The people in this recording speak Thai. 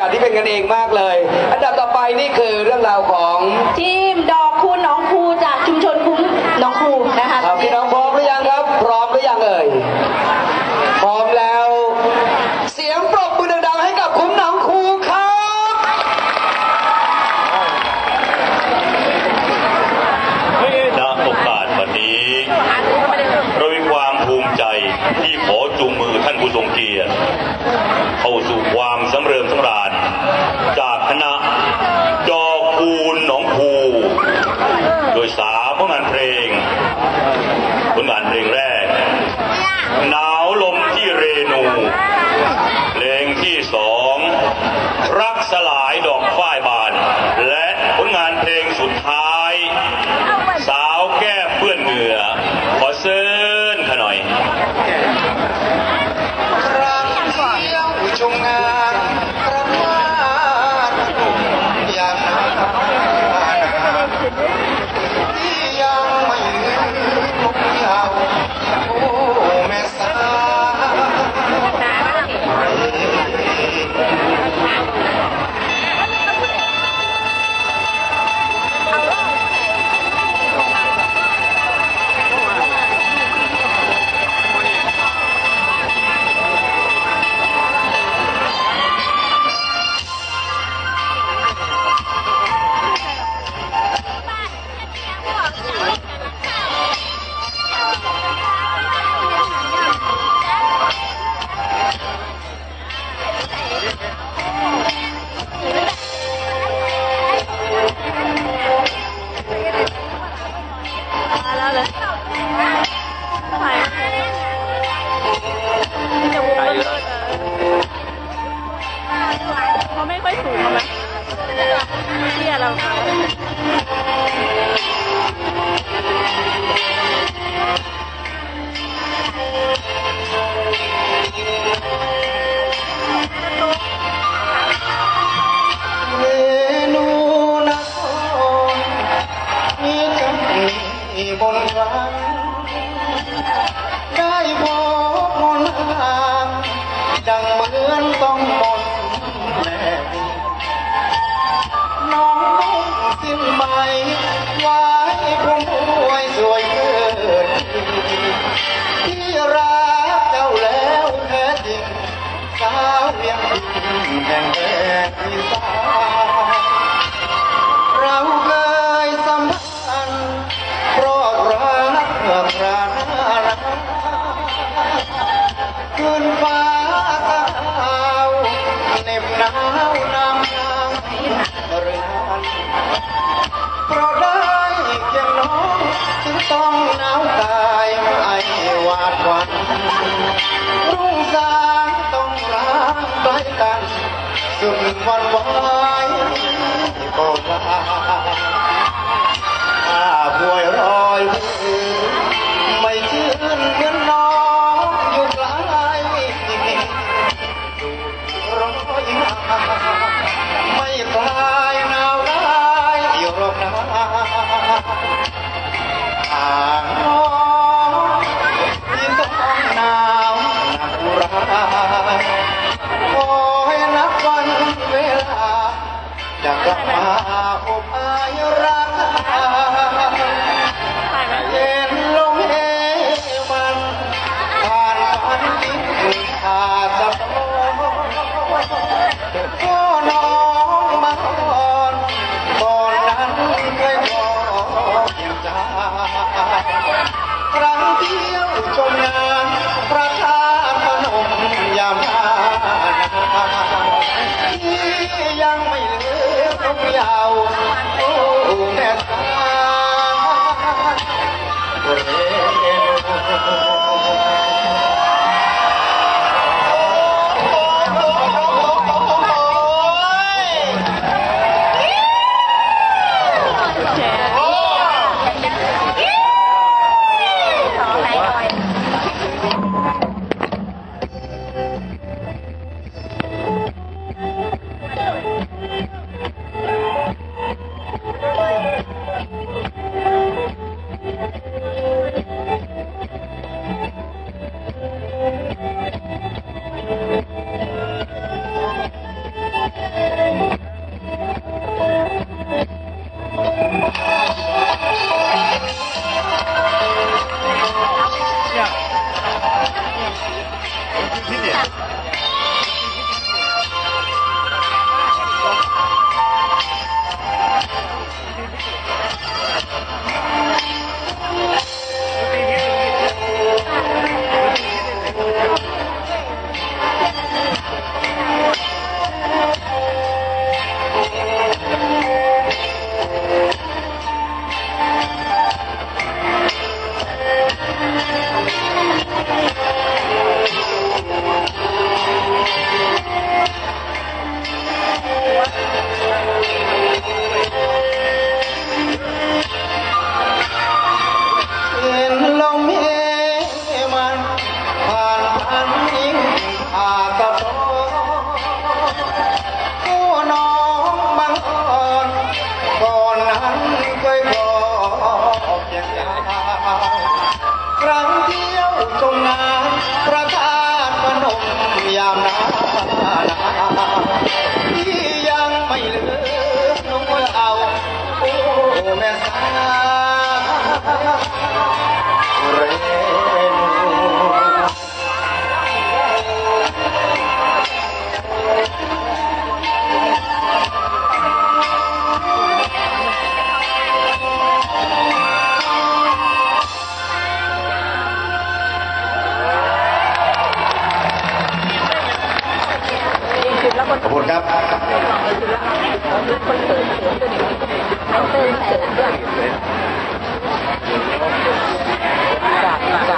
การที่เป็นกันเองมากเลย อันดับต่อไปนี่คือเรื่องราวของทีมดอกคูณหน้องคูจากชุมชนคุ้มหน้องคูนะคะครับพี่น้องพร้อมหรือยังครับ พร้อมหรือยังเอ่ย พร้อมแล้ว เสียงปรบมือดังๆให้กับคุ้มหนองครูครับ ณโอกาสวันนี้ เรามีความภูมิใจที่ขอจูงมือท่านผู้ทรงเกียรติเข้าสู่ความ คืนฟ้าตาวเหน็บหนาวนำนางเรือนเพราะได้เพียงน้องจึงต้องหนาวกายไม่หวาดหวั่นรุ่งสางต้องรักใกลกันสุดวันวาน ทางน้องที่ต้องหนาวหนักราคอยนับวันเวลา จะกลับมาอบอายรัก ยาวโอ้แม่สา តាមណាណាយ៉ាងមិនលឺក្នុងអោអូមែនសារេ ขอบคุณครับเ